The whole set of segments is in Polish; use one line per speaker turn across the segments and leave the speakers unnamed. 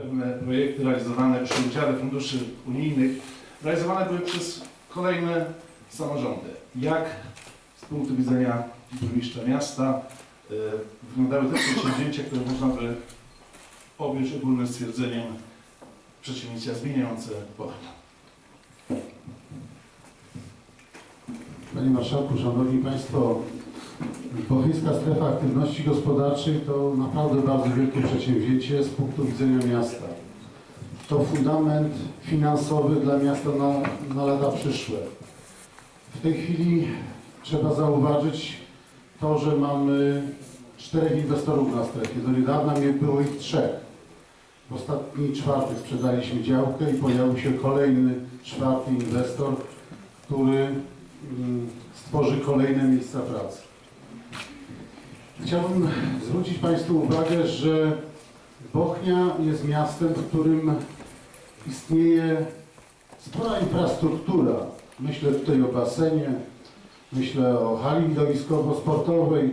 pewne projekty realizowane przy udziale funduszy unijnych, realizowane były przez kolejne samorządy. Jak z punktu widzenia burmistrza miasta e, wyglądały te przedsięwzięcia, które można by objąć ogólnym stwierdzeniem przedsięwzięcia zmieniające Bochnia?
Panie Marszałku, Szanowni Państwo, Bocheńska Strefa Aktywności Gospodarczej to naprawdę bardzo wielkie przedsięwzięcie z punktu widzenia miasta. To fundament finansowy dla miasta na, na lata przyszłe. W tej chwili trzeba zauważyć to, że mamy czterech inwestorów na strefie. Do niedawna nie było ich trzech. W ostatni czwartek sprzedaliśmy działkę i pojawił się kolejny, czwarty inwestor, który mm, stworzy kolejne miejsca pracy. Chciałbym zwrócić Państwu uwagę, że Bochnia jest miastem, w którym istnieje spora infrastruktura. Myślę tutaj o basenie, myślę o hali widowiskowo-sportowej,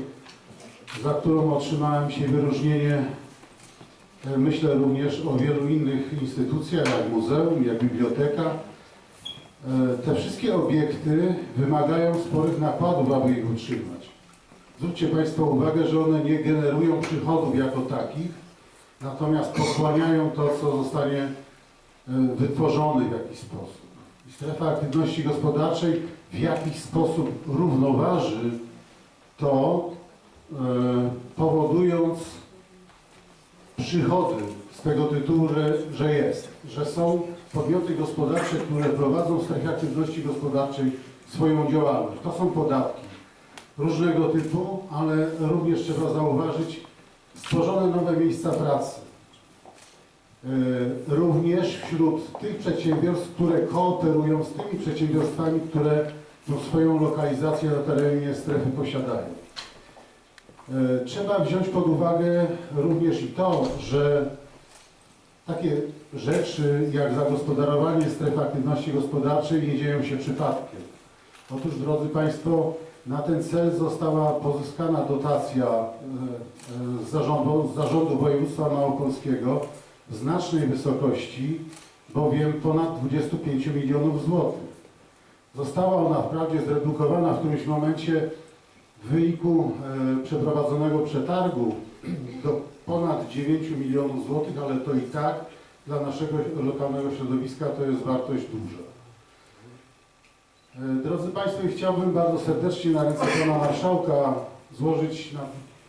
za którą otrzymałem się wyróżnienie. E, Myślę również o wielu innych instytucjach, jak muzeum, jak biblioteka. E, Te wszystkie obiekty wymagają sporych nakładów, aby ich utrzymać. Zwróćcie Państwo uwagę, że one nie generują przychodów jako takich, natomiast pochłaniają to, co zostanie e, wytworzone w jakiś sposób. I strefa aktywności gospodarczej w jakiś sposób równoważy to, e, powodując przychody z tego tytułu, że, że jest, że są podmioty gospodarcze, które prowadzą w strefie aktywności gospodarczej swoją działalność. To są podatki różnego typu, ale również trzeba zauważyć stworzone nowe miejsca pracy. E, Również wśród tych przedsiębiorstw, które kooperują z tymi przedsiębiorstwami, które no, swoją lokalizację na terenie strefy posiadają. E, Trzeba wziąć pod uwagę również i to, że takie rzeczy jak zagospodarowanie stref aktywności gospodarczej nie dzieją się przypadkiem. Otóż, drodzy Państwo, na ten cel została pozyskana dotacja e, e, z zarządu, z zarządu województwa małopolskiego w znacznej wysokości, bowiem ponad 25 milionów złotych. Została ona wprawdzie zredukowana w którymś momencie w wyniku e, przeprowadzonego przetargu do ponad 9 milionów złotych, ale to i tak dla naszego lokalnego środowiska to jest wartość duża. E, Drodzy Państwo, chciałbym bardzo serdecznie na ręce Pana Marszałka złożyć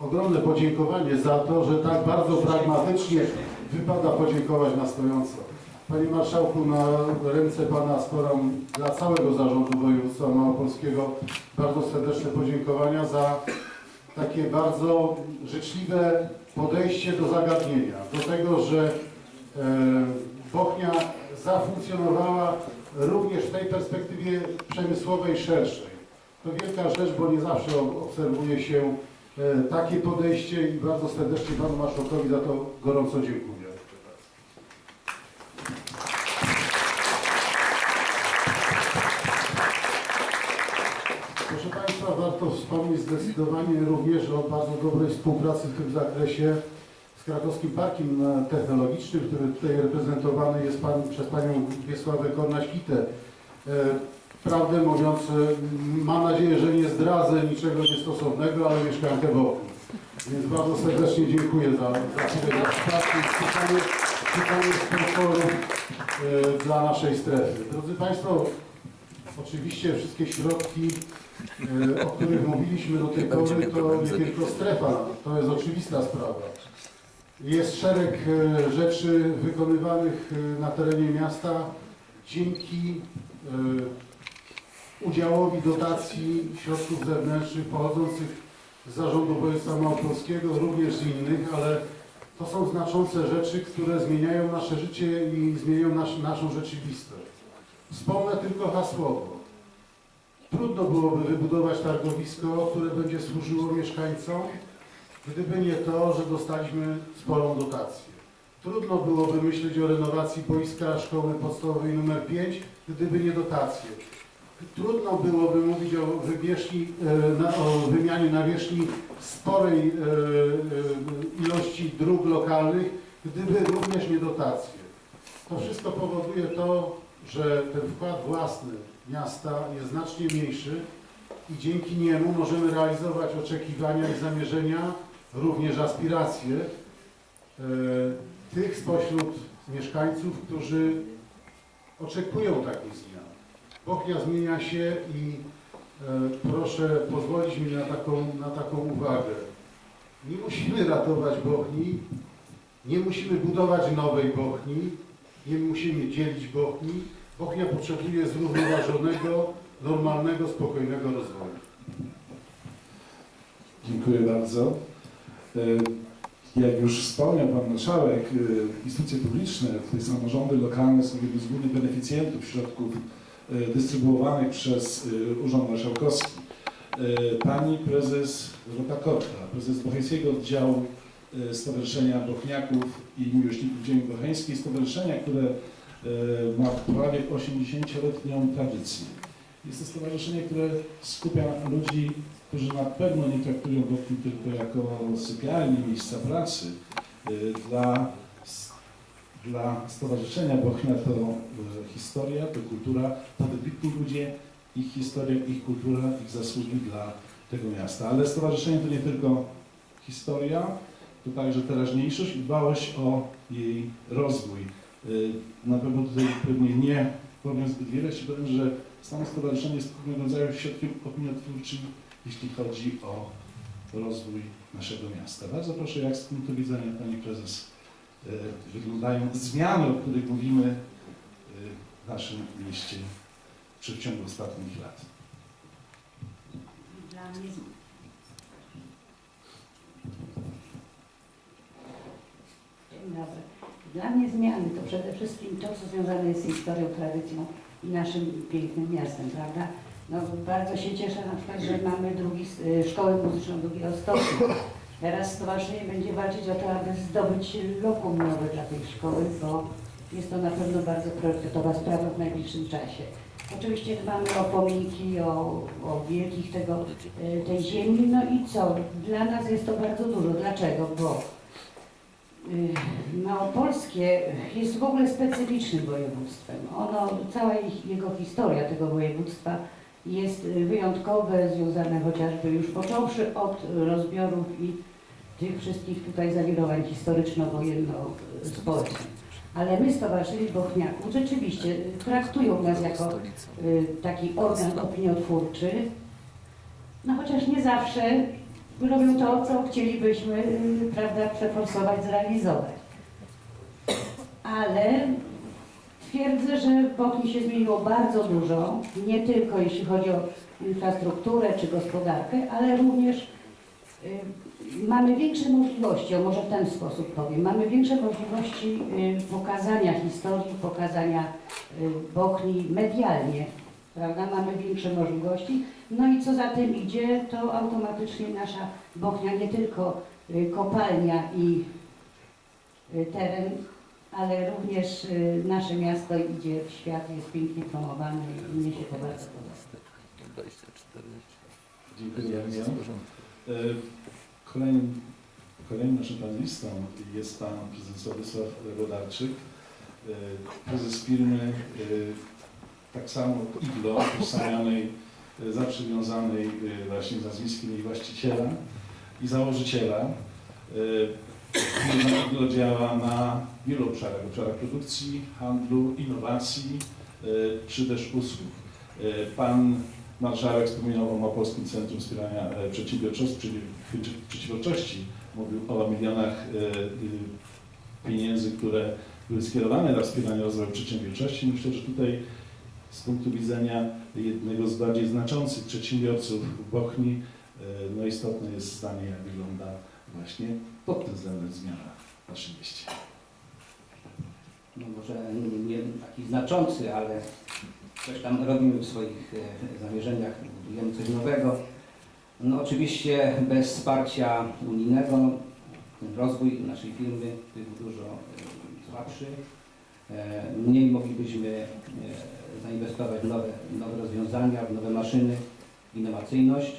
ogromne podziękowanie za to, że tak bardzo pragmatycznie wypada podziękować na stojąco. Panie Marszałku, na ręce Pana składam dla całego zarządu województwa małopolskiego bardzo serdeczne podziękowania za takie bardzo życzliwe podejście do zagadnienia, do tego, że e, Bochnia zafunkcjonowała również w tej perspektywie przemysłowej szerszej. To wielka rzecz, bo nie zawsze obserwuje się e, takie podejście i bardzo serdecznie Panu Marszałkowi za to gorąco dziękuję. Proszę Państwa, warto wspomnieć zdecydowanie również o bardzo dobrej współpracy w tym zakresie z Krakowskim Parkiem Technologicznym, który tutaj reprezentowany jest pan, przez Panią Wiesławę Kornaś-Kitę. E, Prawdę mówiąc, e, mam nadzieję, że nie zdradzę niczego niestosownego, ale mieszkankę wokół. Więc bardzo serdecznie dziękuję za, za chwilę współpracy i szukanie, szukanie e, dla naszej strefy. Drodzy Państwo, oczywiście wszystkie środki, o których mówiliśmy do tej pory, to nie tylko strefa, to jest oczywista sprawa. Jest szereg e, rzeczy wykonywanych e, na terenie miasta dzięki e, udziałowi dotacji środków zewnętrznych pochodzących z zarządu województwa małopolskiego, również z innych, ale to są znaczące rzeczy, które zmieniają nasze życie i zmieniają nasz, naszą rzeczywistość. Wspomnę tylko hasłowo. Trudno byłoby wybudować targowisko, które będzie służyło mieszkańcom, gdyby nie to, że dostaliśmy sporą dotację. Trudno byłoby myśleć o renowacji boiska szkoły podstawowej nr 5, gdyby nie dotacje. Trudno byłoby mówić o, wybierzchni, e, o wymianie nawierzchni sporej e, e, ilości dróg lokalnych, gdyby również nie dotacje. To wszystko powoduje to, że ten wkład własny miasta jest znacznie mniejszy i dzięki niemu możemy realizować oczekiwania i zamierzenia, również aspiracje e, tych spośród mieszkańców, którzy oczekują takich zmian. Bochnia zmienia się i e, proszę pozwolić mi na taką, na taką uwagę. Nie musimy ratować Bochni, nie musimy budować nowej Bochni, nie musimy dzielić Bochni. Bochnia potrzebuje zrównoważonego, normalnego, spokojnego rozwoju.
Dziękuję bardzo. E, Jak już wspomniał Pan Marszałek, e, instytucje publiczne, tutaj samorządy lokalne są jednym z głównych beneficjentów środków e, dystrybuowanych przez Urząd Marszałkowski. Pani prezes Dorota Korta, prezes Bocheńskiego Oddziału Stowarzyszenia Bochniaków i Miłośników Ziemi Bocheńskiej, stowarzyszenia, które ma prawie 80-letnią tradycję. Jest to stowarzyszenie, które skupia ludzi którzy na pewno nie traktują Bochni tylko jako sypialni, miejsca pracy. Y, Dla, dla Stowarzyszenia Bochnia to y, historia, to kultura, to wybitni ludzie, ich historia, ich kultura, ich zasługi dla tego miasta. Ale stowarzyszenie to nie tylko historia, to także teraźniejszość i dbałość o jej rozwój. Y, Na pewno tutaj pewnie nie powiem zbyt wiele, jeśli powiem, że samo stowarzyszenie jest pewnego rodzaju środkiem opiniotwórczym jeśli chodzi o rozwój naszego miasta. Bardzo proszę, jak z punktu widzenia Pani Prezes e, wyglądają zmiany, o których mówimy e, w naszym mieście w przeciągu ostatnich lat.
Dla mnie. Dla mnie zmiany to przede wszystkim to, co związane jest z historią, tradycją i naszym pięknym miastem, prawda? No, bardzo się cieszę na przykład, że mamy drugi, y, szkołę muzyczną drugiego stopnia. Teraz stowarzyszenie będzie walczyć o to, aby zdobyć lokum nowe dla tej szkoły, bo jest to na pewno bardzo priorytetowa sprawa w najbliższym czasie. Oczywiście dbamy o pomniki, o, o wielkich tego, y, tej ziemi. No i co? Dla nas jest to bardzo dużo. Dlaczego? Bo y, Małopolskie jest w ogóle specyficznym województwem. Ono, cała jego historia tego województwa jest wyjątkowe, związane chociażby już począwszy od rozbiorów i tych wszystkich tutaj zawirowań historyczno-wojenno-społecznych. Ale my, Stowarzyszenie Bochniaków, rzeczywiście traktują nas jako y, taki organ opiniotwórczy, no chociaż nie zawsze robią to, co chcielibyśmy, y, prawda, przeforsować, zrealizować. Ale twierdzę, że w Bochni się zmieniło bardzo dużo, nie tylko jeśli chodzi o infrastrukturę czy gospodarkę, ale również y, mamy większe możliwości, o może w ten sposób powiem, mamy większe możliwości y, pokazania historii, pokazania y, Bochni medialnie, prawda? Mamy większe możliwości. No i co za tym idzie, to automatycznie nasza Bochnia nie tylko y, kopalnia i y, teren, ale również y, nasze miasto idzie w świat, jest pięknie promowane i mnie się to bardzo podoba.
Dziękuję bardzo. E, Kolejnym, kolejnym naszym panelistą jest Pan Prezes Władysław Rodarczyk, e, prezes firmy e, tak samo IGLO, utożsamianej, zawsze wiązanej właśnie z nazwiskiem jej właściciela i założyciela. IGLO działa na wielu obszarach, obszarach produkcji, handlu, innowacji e, czy też usług. E, Pan Marszałek wspominał o Małopolskim Centrum Wspierania e, Przedsiębiorczości, przedsiębiorczości. Mówił o milionach pieniędzy, które były skierowane na wspieranie rozwoju przedsiębiorczości. Myślę, że tutaj z punktu widzenia jednego z bardziej znaczących przedsiębiorców w Bochni, no istotne jest zdanie, jak wygląda właśnie pod tym względem zmiana w naszym mieście.
no może nie, taki znaczący, ale coś tam robimy w swoich e, zamierzeniach, budujemy coś nowego. No oczywiście bez wsparcia unijnego ten rozwój naszej firmy byłby dużo e, słabszy. E, Mniej moglibyśmy zainwestować w nowe, nowe rozwiązania, w nowe maszyny, innowacyjność.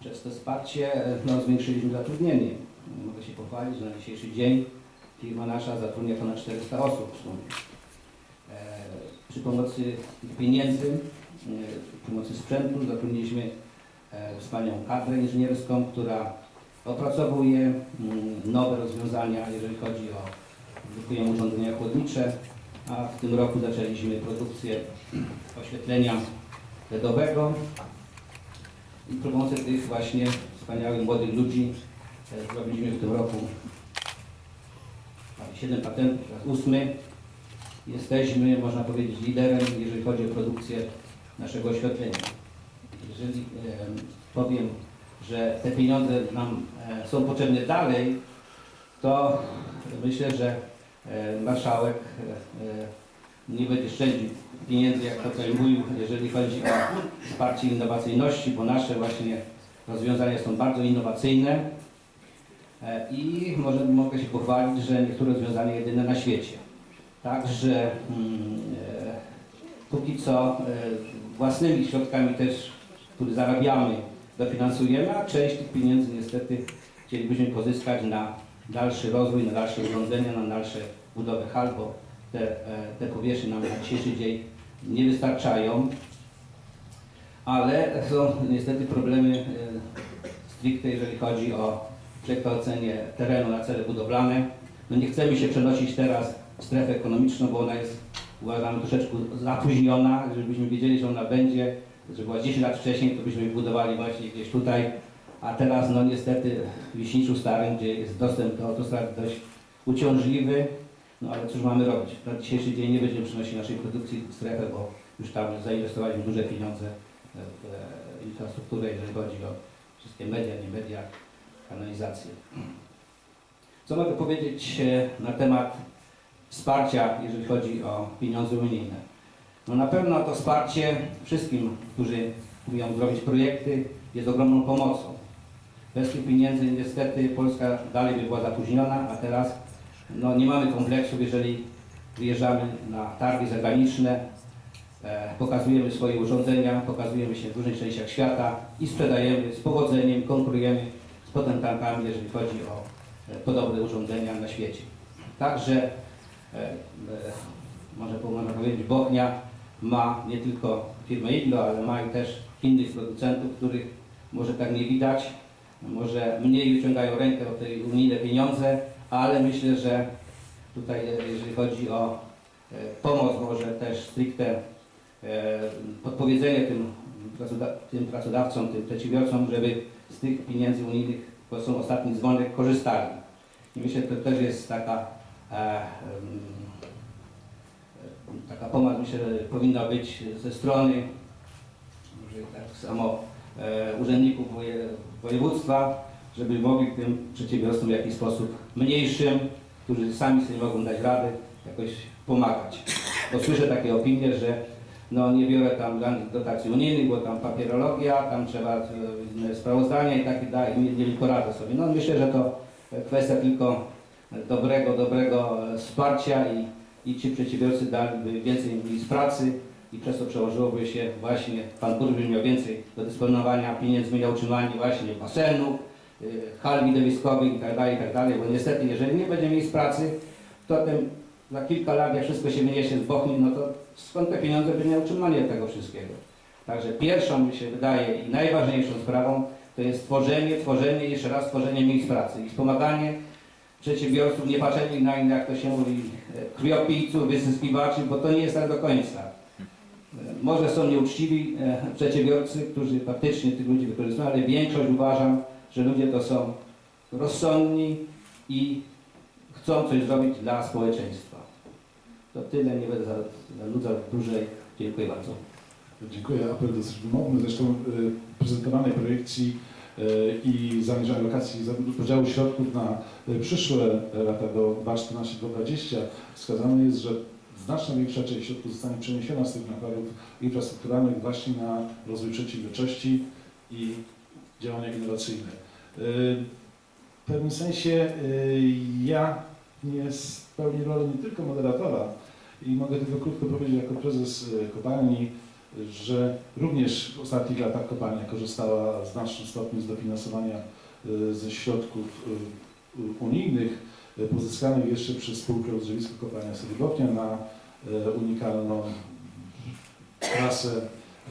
Przez to wsparcie e, no, zwiększyliśmy zatrudnienie. Mogę się pochwalić, że na dzisiejszy dzień firma nasza zatrudnia ponad 400 osób w sumie. E, Przy pomocy pieniędzy, e, przy pomocy sprzętu zatrudniliśmy e, wspaniałą kadrę inżynierską, która opracowuje mm, nowe rozwiązania, jeżeli chodzi o produkujemy urządzenia chłodnicze, a w tym roku zaczęliśmy produkcję oświetlenia LEDowego i przy pomocy tych właśnie wspaniałych młodych ludzi e, zrobiliśmy w tym roku 7 patentów, teraz ósmy. Jesteśmy, można powiedzieć, liderem, jeżeli chodzi o produkcję naszego oświetlenia. Jeżeli powiem, że te pieniądze nam e, są potrzebne dalej, to myślę, że e, marszałek nie będzie szczędził pieniędzy, jak to tutaj mówił, jeżeli chodzi o wsparcie innowacyjności, bo nasze właśnie rozwiązania są bardzo innowacyjne e, i może mogę się pochwalić, że niektóre rozwiązania jedyne na świecie. Także mm, e, póki co e, własnymi środkami też, które zarabiamy, dofinansujemy, a część tych pieniędzy niestety chcielibyśmy pozyskać na dalszy rozwój, na dalsze urządzenia, na dalsze budowę hal, bo te, e, te powierzchnie nam na dzisiejszy dzień nie wystarczają, ale są niestety problemy e, stricte, jeżeli chodzi o przekształcenie terenu na cele budowlane. No nie chcemy się przenosić teraz w strefę ekonomiczną, bo ona jest, uważamy, troszeczkę zapóźniona. Żebyśmy wiedzieli, że ona będzie, że była 10 lat wcześniej, to byśmy budowali właśnie gdzieś tutaj, a teraz no niestety w Wiśniczu Starym, gdzie jest dostęp do autostrady dość uciążliwy, no ale cóż mamy robić? Na dzisiejszy dzień nie będziemy przenosić naszej produkcji w strefę, bo już tam zainwestowaliśmy duże pieniądze w e, infrastrukturę, jeżeli chodzi o wszystkie media, nie media, kanalizację. Co mogę powiedzieć e, na temat wsparcia, jeżeli chodzi o pieniądze unijne? No na pewno to wsparcie wszystkim, którzy próbują zrobić projekty, jest ogromną pomocą. Bez tych pieniędzy niestety Polska dalej by była zapóźniona, a teraz no, nie mamy kompleksów, jeżeli wyjeżdżamy na targi zagraniczne, e, pokazujemy swoje urządzenia, pokazujemy się w różnych częściach świata i sprzedajemy z powodzeniem, konkurujemy z potentantami, jeżeli chodzi o e, podobne urządzenia na świecie. Także, e, e, może można powiedzieć, Bochnia ma nie tylko firmę Iglo, ale ma i też innych producentów, których może tak nie widać, może mniej wyciągają rękę o te unijne pieniądze, ale myślę, że tutaj e, jeżeli chodzi o e, pomoc, może też stricte e, podpowiedzenie tym, tym pracodawcom, tym przedsiębiorcom, żeby z tych pieniędzy unijnych, bo są ostatni dzwonek, korzystali. I myślę, że to też jest taka, taka pomoc, myślę, powinna być ze strony tak samo urzędników woje, województwa, żeby mogli tym przedsiębiorstwom w jakiś sposób mniejszym, którzy sami sobie nie mogą dać rady, jakoś pomagać. Bo słyszę takie opinie, że no nie biorę tam żadnych dotacji unijnych, bo tam papierologia, tam trzeba e, sprawozdania i tak dalej, nie, nie poradzę sobie. No myślę, że to kwestia tylko dobrego, dobrego e, wsparcia i, i ci przedsiębiorcy daliby więcej miejsc pracy i przez to przełożyłoby się właśnie, Pan Burmistrz miał więcej do dysponowania pieniędzmi na utrzymanie właśnie basenów, hal widowiskowych i tak dalej, i tak bo niestety jeżeli nie będzie miejsc pracy, to ten, za kilka lat jak wszystko się wyniesie z Bochni, no to skąd te pieniądze będzie na utrzymanie tego wszystkiego. Także pierwszą mi się wydaje i najważniejszą sprawą to jest tworzenie, tworzenie, jeszcze raz tworzenie miejsc pracy i wspomaganie przedsiębiorców, nie patrzenie na innych, jak to się mówi, e, krwiopijców, wyzyskiwaczy, bo to nie jest tak do końca. E, Może są nieuczciwi e, przedsiębiorcy, którzy faktycznie tych ludzi wykorzystują, ale większość uważam, że ludzie to są rozsądni i chcą coś zrobić dla społeczeństwa. To tyle, nie będę za- zanudzał dłużej. Dziękuję bardzo.
Dziękuję. Apel dosyć wymowny. Zresztą y, prezentowanej projekcji y, i zamierzonej lokacji za- podziału środków na y, przyszłe lata do 2014-2020 wskazane jest, że znaczna większa część środków zostanie przeniesiona z tych nakładów infrastrukturalnych właśnie na rozwój przedsiębiorczości i działania innowacyjne. Y, W pewnym sensie y, ja nie spełnię rolę nie tylko moderatora i mogę tylko krótko powiedzieć jako prezes y, kopalni, że również w ostatnich latach kopalnia korzystała w znacznym stopniu z dofinansowania ze środków unijnych. pozyskanych jeszcze przez spółkę Uzdrowisko Kopalnia Solibownia na unikalną klasę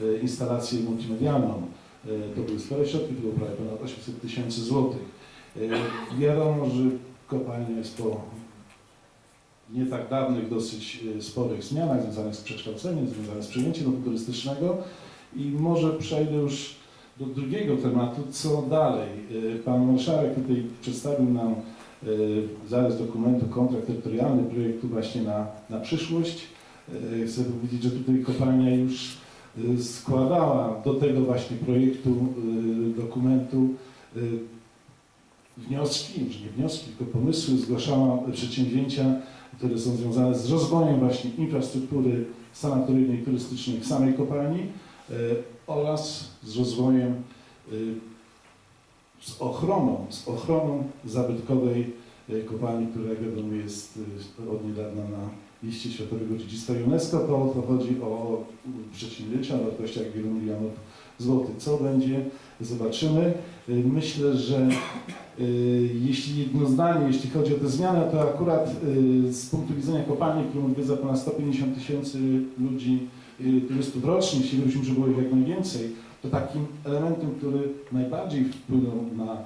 e, instalację multimedialną. E, To były spore środki, to było prawie ponad 800 tysięcy złotych. E, Wiadomo, że kopalnia jest po nie tak dawnych, dosyć e, sporych zmianach związanych z przekształceniem, związanych z przejęciem ruchu turystycznego i może przejdę już do drugiego tematu, co dalej. Pan Marszałek tutaj przedstawił nam zarys dokumentu, kontrakt terytorialny projektu właśnie na, na przyszłość. Chcę powiedzieć, że tutaj kopalnia już składała do tego właśnie projektu e, dokumentu e, wnioski, już nie wnioski, tylko pomysły, zgłaszała przedsięwzięcia, które są związane z rozwojem właśnie infrastruktury sanatoryjnej, turystycznej w samej kopalni e, oraz z rozwojem, z ochroną, z ochroną zabytkowej kopalni, która wiadomo jest od niedawna na liście Światowego Dziedzictwa UNESCO. To, to chodzi o przedsięwzięcia o wartościach wielu milionów złotych. Co będzie, zobaczymy. E, Myślę, że Y, Jeśli jedno zdanie, jeśli chodzi o te zmiany, to akurat y, z punktu widzenia kopalni, którą odwiedza ponad 150 tysięcy ludzi, y, turystów rocznie, chcielibyśmy, żeby było ich jak najwięcej, to takim elementem, który najbardziej wpłynął na, y,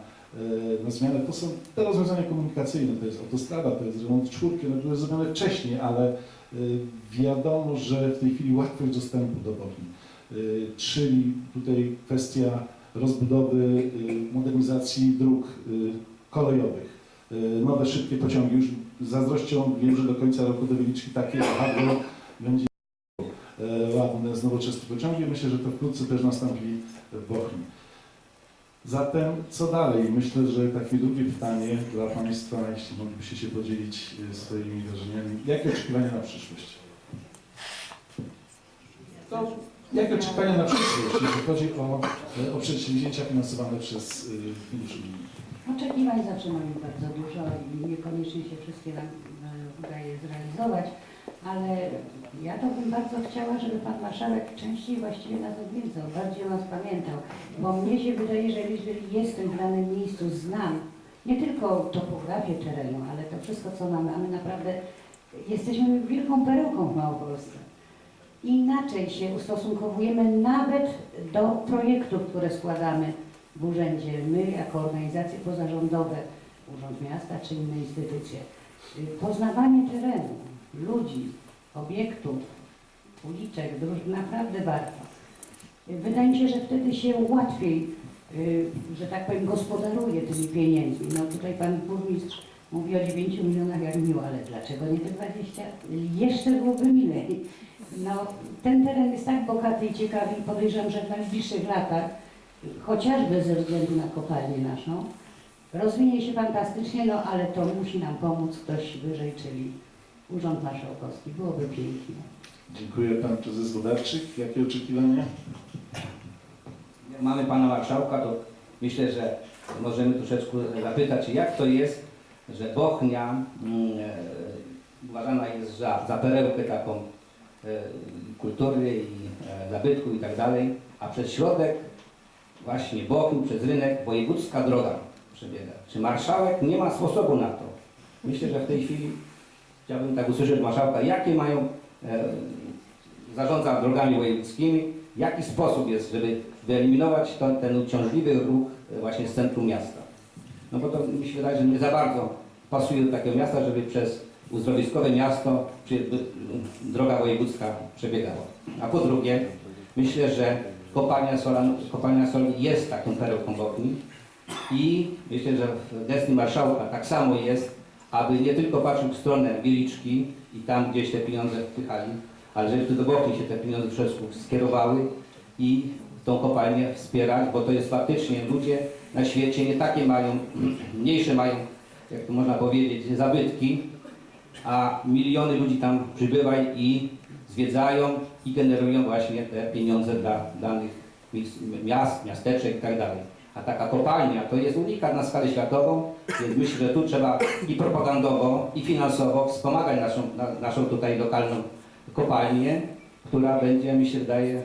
na zmianę, to są te rozwiązania komunikacyjne, to jest autostrada, to jest remont czwórki, one były zrobione wcześniej, ale y, wiadomo, że w tej chwili łatwość dostępu do Bochni, y, czyli tutaj kwestia rozbudowy, modernizacji dróg kolejowych. Nowe, szybkie pociągi. Już z zazdrością wiem, że do końca roku do Wieliczki takie hasło będzie e, ładne z nowoczesnych pociągi. Myślę, że to wkrótce też nastąpi w Bochni. Zatem co dalej? Myślę, że takie drugie pytanie dla Państwa, jeśli moglibyście się podzielić y, swoimi wrażeniami. Jakie oczekiwania na przyszłość? To Jakie oczekiwania na przyszłość, jeśli chodzi o, o przedsięwzięcia finansowane przez y, fundusz unijny?
Oczekiwań zawsze mamy bardzo dużo i niekoniecznie się wszystkie nam e, udaje zrealizować, ale ja to bym bardzo chciała, żeby Pan Marszałek częściej właściwie nas odwiedzał, bardziej nas pamiętał, bo mnie się wydaje, że jeżeli jestem w danym miejscu, znam nie tylko topografię terenu, ale to wszystko, co mamy, a my naprawdę jesteśmy wielką perełką w Małopolsce. Inaczej się ustosunkowujemy nawet do projektów, które składamy w urzędzie, my jako organizacje pozarządowe, Urząd Miasta czy inne instytucje. Poznawanie terenu, ludzi, obiektów, uliczek, naprawdę warto. Wydaje mi się, że wtedy się łatwiej, y, że tak powiem, gospodaruje tymi pieniędzmi. No tutaj pan burmistrz mówi o 9 milionach jak miło, ale dlaczego nie te 20? Jeszcze byłoby milej. No, ten teren jest tak bogaty i ciekawy i podejrzewam, że w najbliższych latach chociażby ze względu na kopalnię naszą, rozwinie się fantastycznie, no ale to musi nam pomóc ktoś wyżej, czyli Urząd Marszałkowski. Byłoby pięknie.
Dziękuję. Pan prezes Wodarczyk. Jakie oczekiwania?
Jak mamy pana marszałka, to myślę, że możemy troszeczkę zapytać, jak to jest, że Bochnia mm, e, uważana jest za, za perełkę taką e, kultury i e, zabytku i tak dalej, a przez środek właśnie Bochni, przez rynek wojewódzka droga przebiega. Czy marszałek nie ma sposobu na to? Myślę, że w tej chwili chciałbym tak usłyszeć od marszałka, jakie mają e, zarządza drogami wojewódzkimi, jaki sposób jest, żeby wyeliminować to, ten uciążliwy ruch e, właśnie z centrum miasta. No bo to mi się wydaje, że nie za bardzo pasuje do takiego miasta, żeby przez uzdrowiskowe miasto czy, droga wojewódzka przebiegała. A po drugie, myślę, że kopalnia, sola, kopalnia soli jest taką perełką Bochni i myślę, że w gestii marszałka tak samo jest, aby nie tylko patrzył w stronę Wieliczki i tam gdzieś te pieniądze wpychali, ale żeby do Bochni się te pieniądze troszeczkę skierowały i tą kopalnię wspierać, bo to jest faktycznie ludzie na świecie nie takie mają, mniejsze mają, jak to można powiedzieć, zabytki, a miliony ludzi tam przybywa i zwiedzają i generują właśnie te pieniądze dla danych miast, miasteczek i tak. A taka kopalnia to jest unikat na skalę światową, więc myślę, że tu trzeba i propagandowo, i finansowo wspomagać naszą, na, naszą tutaj lokalną kopalnię, która będzie, mi się wydaje,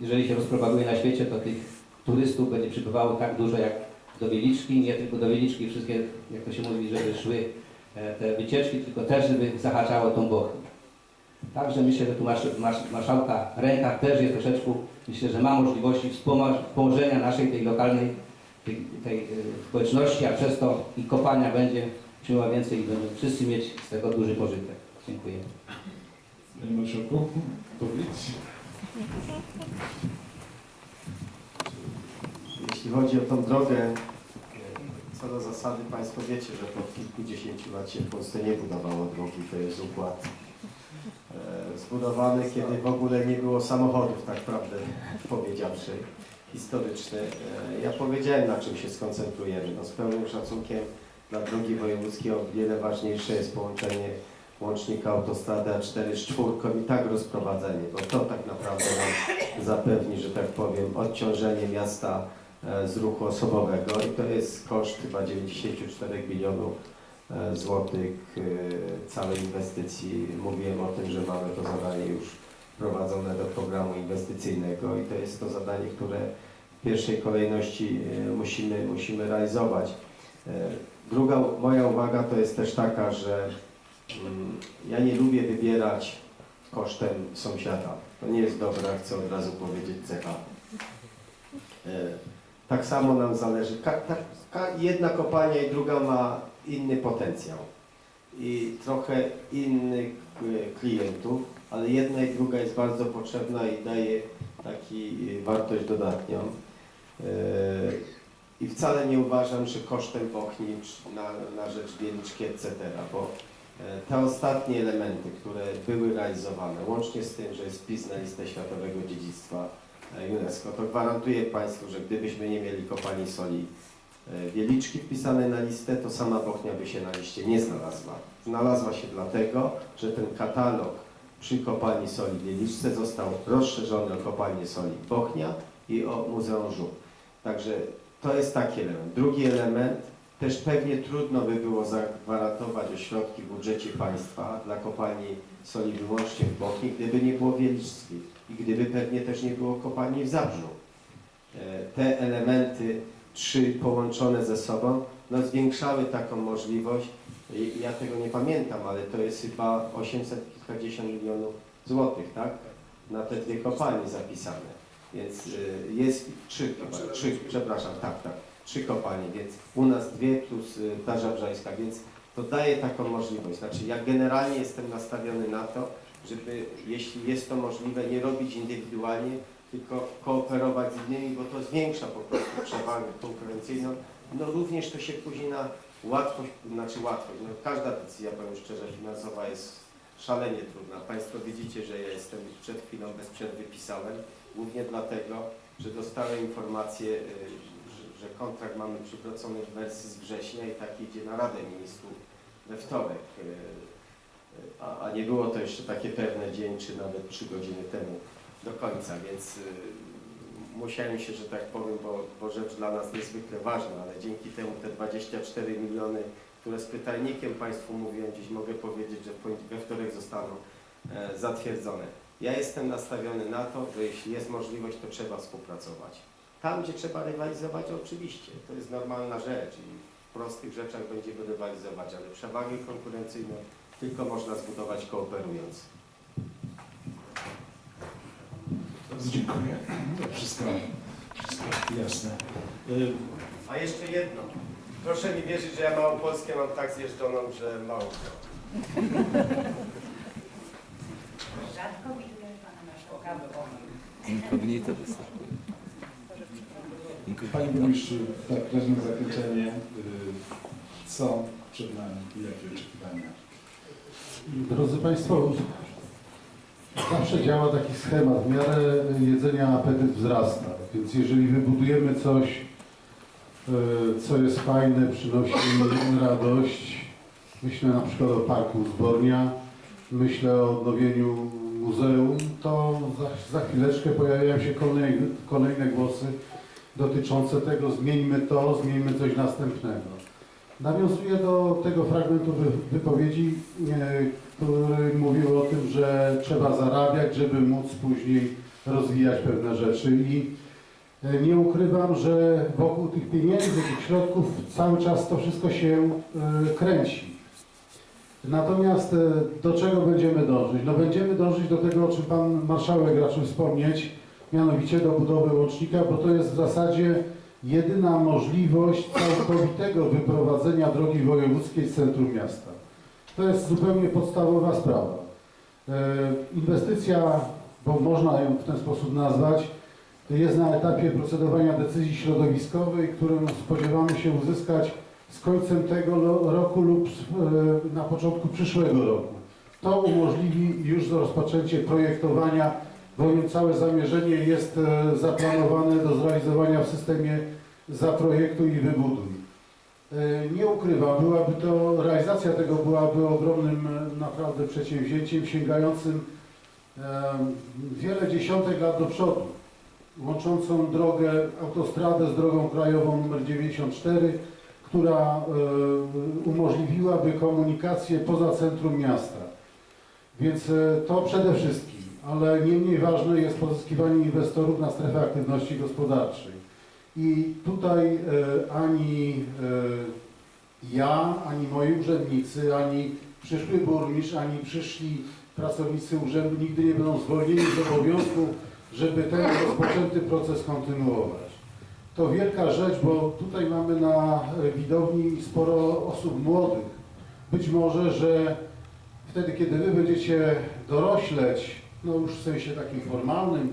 jeżeli się rozpropaguje na świecie, to tych turystów będzie przybywało tak dużo jak do Wieliczki, nie tylko do Wieliczki, wszystkie, jak to się mówi, żeby szły e, te wycieczki, tylko też, żeby zahaczało tą Bochnię. Także myślę, że tu marsz, marsz, marszałka ręka też jest troszeczkę, myślę, że ma możliwości wspomożenia naszej tej lokalnej tej, tej e, społeczności, a przez to i kopalnia będzie miała więcej i będą wszyscy mieć z tego duży pożytek. Dziękuję.
Panie Marszałku, powiedz.
Jeśli chodzi o tą drogę, co do zasady Państwo wiecie, że po kilkudziesięciu lat się w Polsce nie budowało drogi, to jest układ zbudowany, kiedy w ogóle nie było samochodów, tak prawdę powiedziawszy, historyczny. E, Ja powiedziałem, na czym się skoncentrujemy. No, z pełnym szacunkiem dla drogi wojewódzkiej o wiele ważniejsze jest połączenie łącznika autostrady A4 z czwórką i tak rozprowadzenie, bo to tak naprawdę nam zapewni, że tak powiem, odciążenie miasta e, z ruchu osobowego i to jest koszt chyba 94 milionów e, złotych e, całej inwestycji. Mówiłem o tym, że mamy to zadanie już wprowadzone do programu inwestycyjnego i to jest to zadanie, które w pierwszej kolejności e, musimy, musimy realizować. E, Druga moja uwaga to jest też taka, że mm, ja nie lubię wybierać kosztem sąsiada. To nie jest dobra, chcę od razu powiedzieć cecha. E, Tak samo nam zależy, jedna kopalnia i druga ma inny potencjał i trochę innych e, klientów, ale jedna i druga jest bardzo potrzebna i daje taki e, wartość dodatnią. E, I wcale nie uważam, że kosztem Bochni na, na rzecz Wieliczki, etc., bo te ostatnie elementy, które były realizowane, łącznie z tym, że jest wpis na listę Światowego Dziedzictwa UNESCO, to gwarantuję Państwu, że gdybyśmy nie mieli kopalni soli Wieliczki wpisanej na listę, to sama Bochnia by się na liście nie znalazła. Znalazła się dlatego, że ten katalog przy kopalni soli w Wieliczce został rozszerzony o kopalnię soli Bochnia i o Muzeum Żuk. Także to jest taki element. Drugi element, też pewnie trudno by było zagwarantować ośrodki w budżecie państwa dla kopalni soli wyłącznie w Bochni, gdyby nie było Wieliczki i gdyby pewnie też nie było kopalni w Zabrzu. E, Te elementy, trzy połączone ze sobą, no zwiększały taką możliwość. Ja tego nie pamiętam, ale to jest chyba 800 kilkadziesiąt milionów złotych, tak? Na te dwie kopalnie zapisane. Więc y, jest trzy, chyba, trzy, przepraszam, tak, tak, trzy kopalnie, więc u nas dwie plus y, ta żabrzańska, więc to daje taką możliwość. Znaczy ja generalnie jestem nastawiony na to, żeby jeśli jest to możliwe, nie robić indywidualnie, tylko kooperować z innymi, bo to zwiększa po prostu przewagę konkurencyjną. No również to się później na łatwość, znaczy łatwość, no każda decyzja, powiem szczerze, finansowa jest szalenie trudna. Państwo widzicie, że ja jestem przed chwilą bez przerwy pisałem, głównie dlatego, że dostałem informację, y, że, kontrakt mamy przywrócony w wersji z września i tak idzie na Radę Ministrów we wtorek. y, y, A, a nie było to jeszcze takie pewne dzień, czy nawet trzy godziny temu do końca, więc y, musiałem się, że tak powiem, bo, bo rzecz dla nas niezwykle ważna, ale dzięki temu te 24 miliony, które z pytajnikiem Państwu mówiłem, dziś mogę powiedzieć, że we wtorek zostaną e, zatwierdzone. Ja jestem nastawiony na to, że jeśli jest możliwość, to trzeba współpracować. Tam, gdzie trzeba rywalizować, oczywiście, to jest normalna rzecz i w prostych rzeczach będziemy rywalizować, ale przewagę konkurencyjną tylko można zbudować kooperując.
Bardzo dziękuję. To wszystko, wszystko jasne. Y,
A jeszcze jedno. Proszę mi wierzyć, że ja Małopolskę mam tak zjeżdżoną, że mało.
Rzadko widzę pana marszałka.
Inkognito występuje.
Panie Burmistrzu, tak, prośbę na zakończenie. y, Co przed nami i jakie oczekiwania?
Drodzy Państwo, zawsze działa taki schemat. W miarę jedzenia apetyt wzrasta. Więc jeżeli wybudujemy coś, e, co jest fajne, przynosi radość, myślę na przykład o Parku Zbornia, myślę o odnowieniu muzeum, to za, za chwileczkę pojawiają się kolejne, kolejne głosy dotyczące tego, zmieńmy to, zmieńmy coś następnego. Nawiązuję do tego fragmentu wy- wypowiedzi, e, który mówił o tym, że trzeba zarabiać, żeby móc później rozwijać pewne rzeczy i E, Nie ukrywam, że wokół tych pieniędzy, tych środków cały czas to wszystko się e, kręci. Natomiast do czego będziemy dążyć? No będziemy dążyć do tego, o czym Pan Marszałek raczył wspomnieć, mianowicie do budowy łącznika, bo to jest w zasadzie jedyna możliwość całkowitego wyprowadzenia drogi wojewódzkiej z centrum miasta. To jest zupełnie podstawowa sprawa. E, Inwestycja, bo można ją w ten sposób nazwać, jest na etapie procedowania decyzji środowiskowej, którą spodziewamy się uzyskać z końcem tego roku lub e, na początku przyszłego roku. To umożliwi już rozpoczęcie projektowania, bowiem całe zamierzenie jest e, zaplanowane do zrealizowania w systemie zaprojektuj i wybuduj. E, Nie ukrywam, byłaby to, realizacja tego byłaby ogromnym e, naprawdę przedsięwzięciem sięgającym wiele dziesiątek lat do przodu, łączącą drogę, autostradę z drogą krajową nr 94, która umożliwiłaby komunikację poza centrum miasta. Więc to przede wszystkim, ale nie mniej ważne jest pozyskiwanie inwestorów na strefę aktywności gospodarczej. I tutaj e, ani e, ja, ani moi urzędnicy, ani przyszły burmistrz, ani przyszli pracownicy urzędu nigdy nie będą zwolnieni z obowiązku, żeby ten rozpoczęty proces kontynuować. To wielka rzecz, bo tutaj mamy na widowni sporo osób młodych. Być może, że wtedy, kiedy wy będziecie dorośleć, no już w sensie takim formalnym,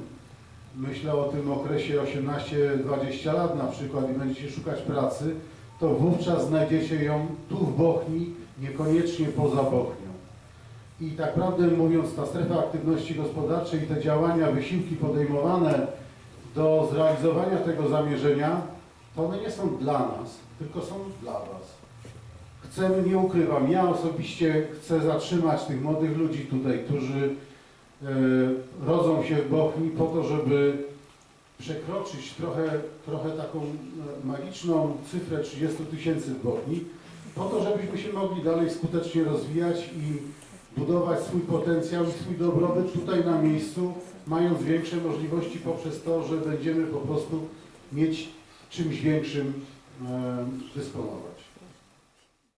myślę o tym okresie 18-20 lat na przykład i będziecie szukać pracy, to wówczas znajdziecie ją tu w Bochni, niekoniecznie poza Bochnią. I tak prawdę mówiąc, ta strefa aktywności gospodarczej i te działania, wysiłki podejmowane do zrealizowania tego zamierzenia, to one nie są dla nas, tylko są dla Was. Chcemy, nie ukrywam, ja osobiście chcę zatrzymać tych młodych ludzi tutaj, którzy rodzą się w Bochni po to, żeby przekroczyć trochę, trochę taką e, magiczną cyfrę 30 tysięcy w Bochni, po to, żebyśmy się mogli dalej skutecznie rozwijać i budować swój potencjał i swój dobrobyt tutaj na miejscu, mając większe możliwości poprzez to, że będziemy po prostu mieć czymś większym e, dysponować.